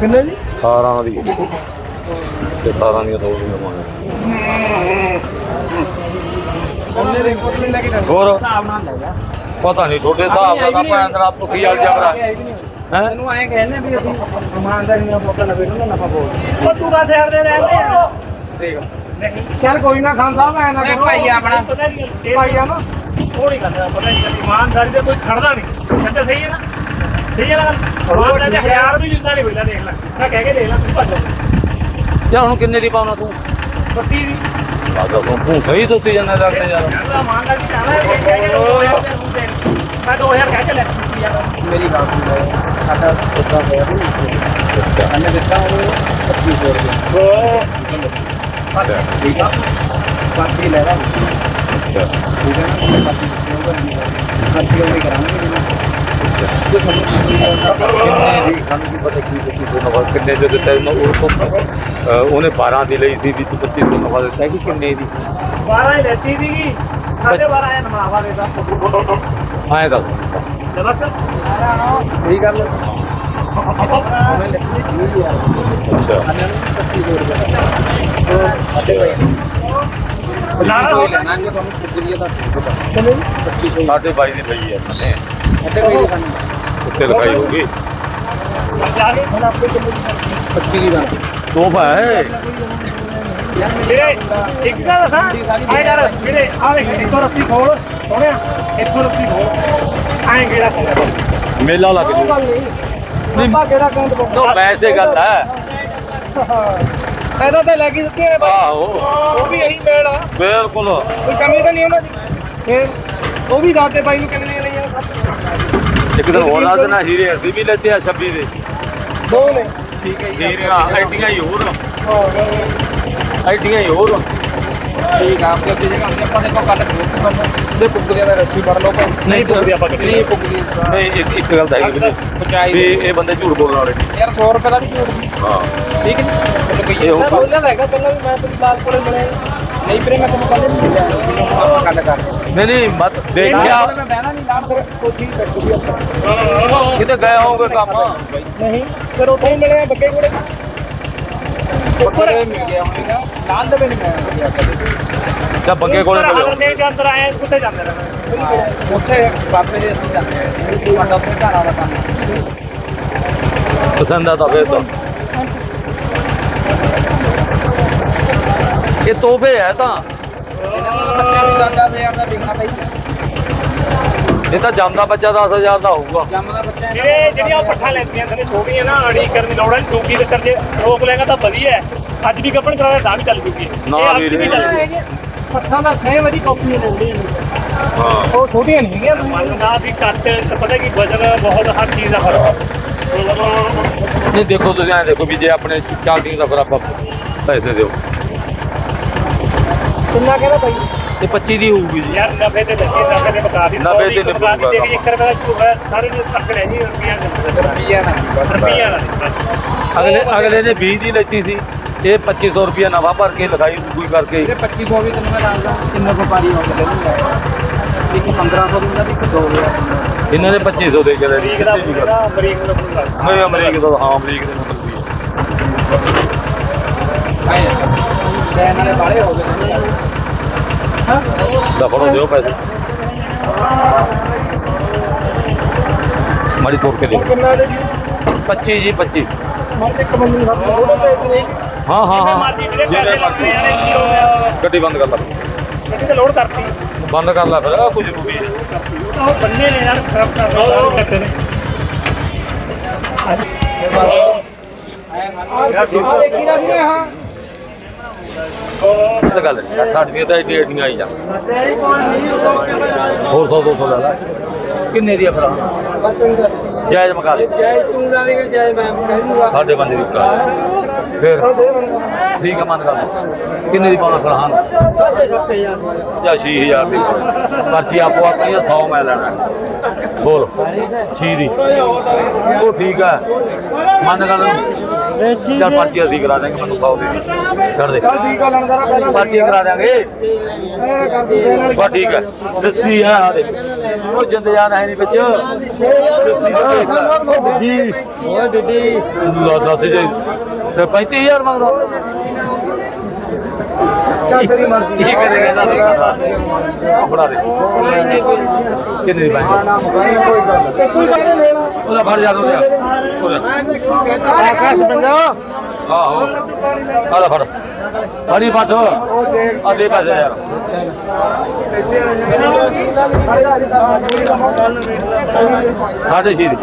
ਕਿੰਨੇ ਜੀ? 18 ਦੀ। ਤੇ 18 ਦੀਆਂ ਦੋ ਦੀਆਂ ਲਵਾਂਗੇ। ਉਹਨੇ ਰਿਪੋਰਟ ਲੈ ਕੇ ਹੋਰ? ਹਿਸਾਬ ਨਾਲ ਲੈ ਜਾ। ਪਤਾ ਨਹੀਂ ਤੁਹਾਡੇ ਹਿਸਾਬ ਨਾਲ ਤਾਂ ਭੈਣ ਦਾ ਭੁੱਖੀ ਵਾਲ ਜਬਰਾ ਹੈ? ਮੈਨੂੰ ਐਂ ਕਹਿੰਦੇ ਵੀ ਅਸੀਂ ਇਮਾਨਦਾਰੀ ਨਾਲ ਲਵੇ ਨੂੰ ਨਫਾ ਬੋਲ ਉਹ ਤੂੰ ਕਾ ਸ਼ਹਿਰ ਦੇ ਰਹਿੰਦੇ ਆ। ਦੇਖ ਚੱਲ ਕੋਈ ਨਾ ਖਾਨ ਸਾਹਿਬ ਐ ਨਾ ਕਰੋ। ਭਾਈ ਆਪਣਾ। ਪਤਾ ਨਹੀਂ ਭਾਈ ਆ ਨਾ ਉਹ ਨਹੀਂ ਕਰਦਾ ਪਤਾ ਨਹੀਂ ਇਮਾਨਦਾਰੀ ਤੇ ਕੋਈ ਖੜਦਾ ਨਹੀਂ। ਸੱਚਾ ਸਹੀ ਹੈ ਨਾ? ਸਹੀ ਹੈ ਨਾ ਗੱਲ? ਇਮਾਨਦਾਰੀ ਤੇ ਹਜ਼ਾਰ ਵੀ ਦਿੰਦਾ ਨਹੀਂ ਪਹਿਲਾਂ ਦੇਖ ਲੈ। ਮੈਂ ਕਹਿ ਕੇ ਦੇਖ ਲੈ ਤੂੰ ਭੱਜ ਯਾਰ ਹੁਣ ਕਿੰਨੇ ਦੀ ਪਾਉਣਾ ਤੂੰ? ਬੱਤੀ ਦੀ। ਬਾਦਾ ਤੂੰ ਤੂੰ ਸਹੀ ਦੱਸੀ ਜਾਂਦਾ ਲੱਗਦਾ ਯਾਰ। ਕਹਿੰਦਾ ਇਮਾਨਦਾਰੀ ਤੇ ਆਣਾ ਹੈ ਕਹਿ ਕੇ 2000 ਦੇ ਮੂੰਹ ਤੇ ਮੈਂ 2000 ਕਹਿ ਕੇ ਲੈ ਮੇਰੀ ਗੱਲ ਸੁਣ ਸਾਡਾ ਸੌਦਾ ਹੋਇਆ ਨਹੀਂ ਅੰਨੇ ਦਿੱਤਾ ਉਹ 2500 ਰੁਪਏ। ਠੀਕ ਆ ਬਾਕੀ ਲੈ ਲਾ। ਠੀਕ ਹੈ ਨਾ ਬਾਕੀ ਉਹ ਕਰਾਂਗੇ। ਕਿੰਨੇ ਦੀ ਦੇ ਦਿੱਤਾ ਉਹਨੂੰ ਉਹ ਤੋਂ ਅਹ ਉਹਨੇ 12 ਦੀ ਲਈ ਸੀ ਵੀ ਤੂੰ 25 ਨਫਾ ਦਿੱਤਾ ਕਿ ਕਿੰਨੇ ਦੀ? 12 ਹੀ ਲੈਤੀ ਦੀਗੀ ਸਾਡੇ 12 ਆਇਆ ਨਮਾਵਾ ਦੇ। ਦਾ ਆਏ ਦੱਸ। ਤੇ ਬਸ ਸਹੀ ਗੱਲ ਜੀ ਅੱਛਾ। ਅੰਨੇ ਨੂੰ 2500 ਰੁਪਏ ਅੱਡੇ ਭਾਈ ਨਾਲ ਕੋਈ ਲੈਣਾ। ਜੇ ਤੁਹਾਨੂੰ ਕੁਦਰੀਆ ਦਾ ਕਿੰਨੇ 2500 ਸਾਡੇ ਬਾਈ ਦੀ ਲਈ ਹੈ ਮਨੇ ਦੀ ਉੱਤੇ ਲਿਖਾਈ ਹੋਗੀ ਜਾ ਕੇ ਹੁਣ ਆਪੇ ਕਿੰਨੇ 25 ਦੀ ਬਣ। ਤੋਹਫਾ ਹੈ ਵੀਰੇ ਇੱਕ ਗੱਲ ਦੱਸਾਂ? ਆਏ ਯਾਰ ਵੀਰੇ ਆ ਦੇਖ ਇੱਥੋਂ ਰੱਸੀ ਖੋਲ ਸੋਹਣਿਆ? ਇੱਥੋਂ ਰੱਸੀ ਖੋਲ। ਐਂ ਕਿਹੜਾ ਖੋਲ ਬਸ? ਮੇਲਾ ਲੱਗ ਉਹ ਜੂ ਨਹੀਂ। ਆਪਾਂ ਕਿਹੜਾ ਕਹਿੰਦ ਤੋ ਵੈਸੇ ਗੱਲ ਹੈ। ਇਹਨਾਂ ਤੇ ਲੈ ਕੇ ਦਿੱਤੀਆਂ ਨੇ ਬਾਈ। ਆਹੋ। ਉਹ ਵੀ ਇਹੀ ਮੇਲ ਆ। ਬਿਲਕੁਲ। ਕੋਈ ਕਮੀ ਤਾਂ ਨਹੀਂ ਉਹਨਾਂ ਦੀ। ਫੇਰ ਉਹ ਵੀ ਦਾਤੇ ਬਾਈ ਨੂੰ ਸਭ ਇੱਕ ਦਿਨ ਹੋਰ ਦੱਸ ਦੇਣਾ ਹੀਰੇ ਅਸੀਂ ਵੀ ਲੈਤੇ ਆ 26 ਦੇ। ਦੋ ਨੇ। ਠੀਕ ਹੈ ਹੀਰੀਆਂ ਐਡੀਆਂ ਹੀ ਹੋਰ ਹਾਂ ਐਡੀਆਂ ਹੀ ਹੋਰ ਠੀਕ ਆ ਆਪਕੇ ਅੱਗੇ ਜਗ੍ਹਾ ਆਪਾਂ ਦੇਖੋ ਗੱਲ ਕਰੋ ਦੇ ਪੁੱਗਦੇ ਦਾ ਰੱਸੀ ਫੜ ਲਓ ਭਾਈ। ਨਹੀਂ ਪੁੱਗਦੇ ਆਪਾਂ ਕਿਤੇ। ਨਹੀਂ ਪੁੱਗਦੀ ਨਹੀਂ ਇੱਕ ਇੱਕ ਗੱਲ ਤਾਂ ਹੈਗੀ ਵੀ ਪਹੁੰਚਾਈ ਵੀ ਇਹ ਬੰਦੇ ਝੂਠ ਬੋਲਣ ਵਾਲੇ ਯਾਰ 100 ਰੁਪਏ ਦਾ ਵੀ ਝੂਠ ਹਾਂ। ਠੀਕ ਨਹੀਂ ਇਹ ਬੋਲਿਆ ਤਾਂ ਹੈਗਾ ਪਹਿਲਾਂ ਵੀ ਮੈਂ ਤੇਰੀ ਲਾਲ ਕੋਲੇ ਮਿਲਿਆ ਨਹੀਂ ਵੀਰੇ ਮੈਂ ਤੈਨੂੰ ਕੱਲ ਨਹੀਂ ਮਿਲਿਆ। ਆਪਾਂ ਗੱਲ ਕਰਦੇ ਨਹੀਂ ਨਹੀਂ ਮਤ ਦੇਖਿਆ। ਕੋਲੇ ਮੈਂ ਬਹਿਣਾ ਨਹੀਂ ਲਾਲ ਫਿਰ ਕੋਠੀ ਬੈਠੂਗੀ ਆਪਾਂ। ਕਿਤੇ ਗਏ ਹੋਗੇ ਕੰਮ? ਨਹੀਂ ਫਿਰ ਉੱਥੇ ਹੀ ਮਿਲਿਆ ਬੱਗੇ ਕੋਲੇ। ਉੱਪਰ। ਮਿਲ ਗਿਆ ਹੋਵੇਗਾ ਲਾਲ ਦੇ ਵੀ ਨਹੀਂ ਮਿਲਿਆ ਜਾਂ ਬੱਗੇ ਕੋਲੇ ਹਰ ਮਿਲਿਓ ਸੇ ਦੇ ਅੰਦਰ ਆਏ ਕਿੱਥੇ ਜਾਂਦੇ ਨੇ ਉੱਥੇ ਬਾਬੇ ਦੇ ਅਸੀਂ ਜਾਂਦੇ ਆ। ਸਾਡਾ ਉੱਥੇ ਘਰ ਵਾਲਾ ਕੰਮ ਪਸੰਦ ਆ ਤਾਂ ਫੇਰ ਤਾਂ। ਇਹ ਤੋਹਫੇ ਹੈ ਤਾਂ। ਬੱਚਿਆਂ ਨੂੰ ਜਾਂਦਾ ਤੇ ਆਪਦਾ ਵਿਕਣਾ ਪਈ ਇਹ ਤਾਂ ਜੰਮਦਾ ਬੱਚਾ 10000 ਦਾ ਹੋਊਗਾ। ਜੰਮਦਾ ਬੱਚਾ ਜਿਹੜੇ ਜਿਹੜੀਆਂ ਉਹ ਪੱਠਾ ਲੈਂਦੀਆਂ ਥਲੇ ਛੋਟੀਆਂ ਨਾ ਅੜੀ ਕਰਨ ਦੀ ਲੋੜ ਹੈ ਡੂਗੀ ਦੇ ਕਰ ਜੇ ਰੋਕ ਲੈਗਾ ਤਾਂ ਵਧੀਆ ਹੈ। ਅੱਜ ਵੀ ਕੱਪਣ ਕਰਾਵੇ ਤਾਂ ਵੀ ਚੱਲ ਜੂਗੀ। ਨਾ ਇਹ ਅੱਜ ਵੀਰੇ। ਵੀ ਚੱਲ ਜੂਗੀ। ਪੱਥਾਂ ਦਾ 6 ਵਾਰੀ ਕਾਪੀਆਂ ਲੈਂਦੀਆਂ ਨੇ। ਹਾਂ। ਉਹ ਛੋਟੀਆਂ ਨਹੀਂ ਹੈਗੀਆਂ ਮੰਨਦਾ ਵੀ ਘੱਟ ਤੇ ਪਤਾ ਕੀ ਵਜਨ ਬਹੁਤ ਹਰ ਚੀਜ਼ ਦਾ ਫ਼ਰਕ ਹੈ ਨਹੀਂ ਦੇਖੋ ਤੁਸੀਂ ਐਂ ਦੇਖੋ ਵੀ ਜੇ ਆਪਣੇ ਚਾਲਦੀ ਦਾ ਫਿਰ ਆਪਾਂ ਪੈਸੇ ਦਿਓ। ਕਿੰਨਾ ਕਹਿੰਦਾ ਭਾਈ ਇਹ 25 ਦੀ ਹੋਊਗੀ ਜੀ। ਯਾਰ ਨਫੇ ਤੇ ਲੱਗੀ ਨਫੇ ਤੇ ਬਕਾ ਦੀ 90 ਤੇ ਬਕਾ ਦੀ ਤੇਰੀ 1 ਰੁਪਏ ਦਾ ਝੂਠ ਹੈ ਸਾਰੇ ਨੂੰ ਤੱਕ ਲੈ ਜੀ ਰੁਪਈਆ ਦੇ ਰੁਪਈਆ ਨਾ ਰੁਪਈਆ ਦਾ ਬਸ। ਅਗਲੇ ਅਗਲੇ ਨੇ 20 ਦੀ ਲੈਤੀ ਸੀ ਇਹ 2500 ਰੁਪਿਆ ਨਵਾਂ ਭਰ ਕੇ ਲਗਾਈ ਕੋਈ ਕਰਕੇ। ਇਹਦੇ 2500 ਵੀ ਤੈਨੂੰ ਮੈਂ ਦੱਸਦਾ ਕਿੰਨੇ ਵਪਾਰੀ ਹੋ ਗਏ ਨੇ। ਇੱਕ 1500 ਦਿੰਦਾ ਤੇ ਇੱਕ 2000 ਇਹਨਾਂ ਨੇ 2500 ਦੇ ਕੇ ਅਮਰੀਕ ਦਾ ਅਮਰੀਕ ਨੂੰ ਲੱਗਦਾ ਨਹੀਂ ਅਮਰੀਕ ਦਾ ਹਾਂ ਅਮਰੀਕ ਦੇ ਨੰਬਰ ਵੀ ਹੈ ਆਏ ਲੈਣ ਵਾਲੇ ਬਾਲੇ ਹੋ ਗਏ ਨੇ। ਦਫੜੋ ਦਿਓ ਪੈਸੇ ਮਾੜੀ ਤੋੜ ਕੇ ਦਿਓ ਕਿੰਨਾ ਦੇ 25 ਜੀ 25 ਮੈਂ ਇੱਕ ਬੰਦੇ ਉਹਦੇ ਤੇ ਇਤਨੇ ਹਾਂ ਹਾਂ ਹਾਂ ਮਰਜ਼ੀ ਮਰਜ਼ੀ। ਗੱਡੀ ਬੰਦ ਕਰ ਲੈ ਗੱਡੀ ਤੇ ਲੋਡ ਕਰਤੀ ਬੰਦ ਕਰ ਲੈ ਫਿਰ ਕੋਈ ਜ਼ਰੂਰੀ ਹੈ ਉਹ ਬੰਨੇ ਨੇ ਯਾਰ ਖਰਾਬ ਕਰ ਰਹੇ ਕਰਦੇ ਨੇ ਆ ਦੇਖੀ ਨਾ ਵੀਰੇ ਹਾਂ ਇਹ ਤਾਂ ਗੱਲ ਨਹੀਂ ਸਾਡੀਆਂ ਤਾਂ ਏਡੀ ਏਡੀਆਂ ਆਈ ਜਾ। ਹੋਰ 100 200 ਲੈ ਲੈ। ਕਿੰਨੇ ਦੀ ਆ ਫਿਰ ਜਾਇਜ਼ ਮਕਾ ਦੇ ਜੈ ਤੂੰ ਨਾ ਦੇ ਜੈ ਮੈਂ ਕਹਿ ਦੂੰਗਾ ਸਾਡੇ ਬੰਦੇ ਦੀ ਕਰਾ। ਫਿਰ ਠੀਕ ਹੈ ਮੰਨ ਕਰ ਕਿੰਨੇ ਦੀ ਪਾਉਣਾ ਫਿਰ ਹਾਂ ਸਾਢੇ 7000 ਜਾਂ 6000 ਦੀ। ਪਰਚੀ ਆਪੋ ਆਪਣੀ ਆ, 100 ਮੈਂ ਲੈਣਾ। ਬੋਲ 6 ਦੀ। ਉਹ ਠੀਕ ਹੈ ਮੰਨ ਕਰ ਚੱਲ ਪਰਚੀ ਅਸੀਂ ਕਰਾ ਦਾਂਗੇ ਮੈਨੂੰ 100 ਦੇ ਦੇ ਛੱਡ ਦੇ। ਚੱਲ ਠੀਕ ਆ ਲਣਦਾਰਾ ਪਹਿਲਾਂ ਪਰਚੀ ਕਰਾ ਦਾਂਗੇ ਐ ਕਰ ਦੂ ਦੇਣ ਵਾਲੀ ਬਸ ਠੀਕ ਹੈ ਲੱਸੀ ਆ ਆ ਦੇ। ਉਹ ਜਿੰਦ ਜਾਨ ਹੈ ਨਹੀਂ ਵਿੱਚ। ਲੱਸੀ ਦਾ ਜੀ ਓਏ ਡਿੱਡੀ ਲਾ ਦੱਸ ਜੇ। ਤੇ 35000 ਮੰਗਦਾ ਚੱਲ ਤੇਰੀ ਮਰਜ਼ੀ ਕੀ ਕਰੇਗਾ ਨਾ। ਫੜਾ ਦੇ। ਕਿੰਨੇ ਦੀ ਪਾਈ ਨਾ ਮੁਕਾਈ ਕੋਈ ਗੱਲ ਤੇ ਕੋਈ ਗੱਲ ਨਹੀਂ ਲੈਣਾ ਉਹਦਾ ਫੜ ਜਾ ਉਹਦਾ ਆਕਾਸ਼ ਬੰਦਾ ਆਹੋ ਆਦਾ ਫੜ। ਫੜੀ ਪੱਠ ਉਹ ਦੇਖ ਆ ਦੇ ਪੈਸੇ ਯਾਰ। ਸਾਡੇ ਸ਼ੀਰ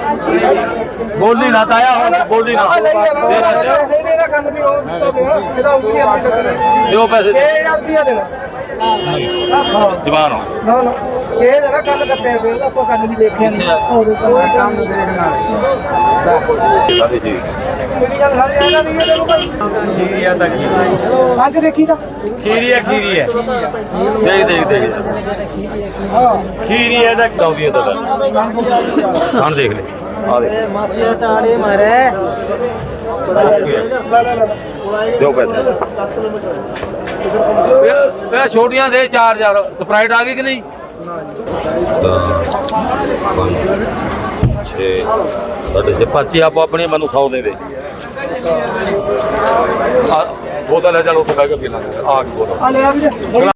ਬੋਲੀ ਨਾ ਤਾਇਆ ਹੁਣ ਬੋਲੀ ਨਾ। ਨਹੀਂ ਨਹੀਂ ਕੰਮ ਇਹਦਾ ਆਪਣੀ ਦਿਓ ਪੈਸੇ। 6000 ਰੁਪਿਆ ਦੇਣਾ। ਜਵਾਨ ਹੋ। ਨਾ ਨਾ 6 ਜਣਾ ਕੱਲ ਕੱਟਿਆ ਪਿਆ ਆਪਾਂ ਕੰਨ ਵੀ ਦੇਖਿਆ ਨਹੀਂ ਉਹਦੇ ਕੋਲ ਕੰਮ ਦੇਖਣਾ ਸਾਡੇ ਸ਼ੀਰ ਮੇਰੀ ਗੱਲ ਸਾਰੇ ਇਹਨਾਂ ਦੀ ਹੈ ਤੈਨੂੰ ਭਾਈ। ਖੀਰੀ ਆ ਤਾਂ ਖੀਰੀ। ਅੱਗ ਦੇਖੀ ਤਾਂ। ਖੀਰੀ ਆ ਖੀਰੀ ਹੈ ਦੇਖ ਦੇਖ ਦੇਖ। ਖੀਰੀ ਹੈ ਤਾਂ ਕੌਦੀ ਹੈ ਦੇਖ ਲੈ। ਆ ਦੇ ਮਾਤੀਆ ਚਾੜੇ ਮਾਰੇ ਲੈ ਲੈ ਲੈ। ਪੈਸੇ। ਇਹ ਇਹ ਛੋਟੀਆਂ ਦੇ 4000 ਸਪਰਾਈਟ ਆ ਗਈ ਕਿ ਨਹੀਂ? 6 ਸਾਡੇ ਜੇ ਪਰਚੀ ਆਪੋ ਆਪਣੀ ਮੈਨੂੰ 100 ਦੇ ਦੇ। ਬੋਤਲ ਲੈ ਚਲ ਉੱਥੇ ਬਹਿ ਕੇ ਪੀ ਲਾਂਗੇ। ਆ ਗਈ ਬੋਤਲ।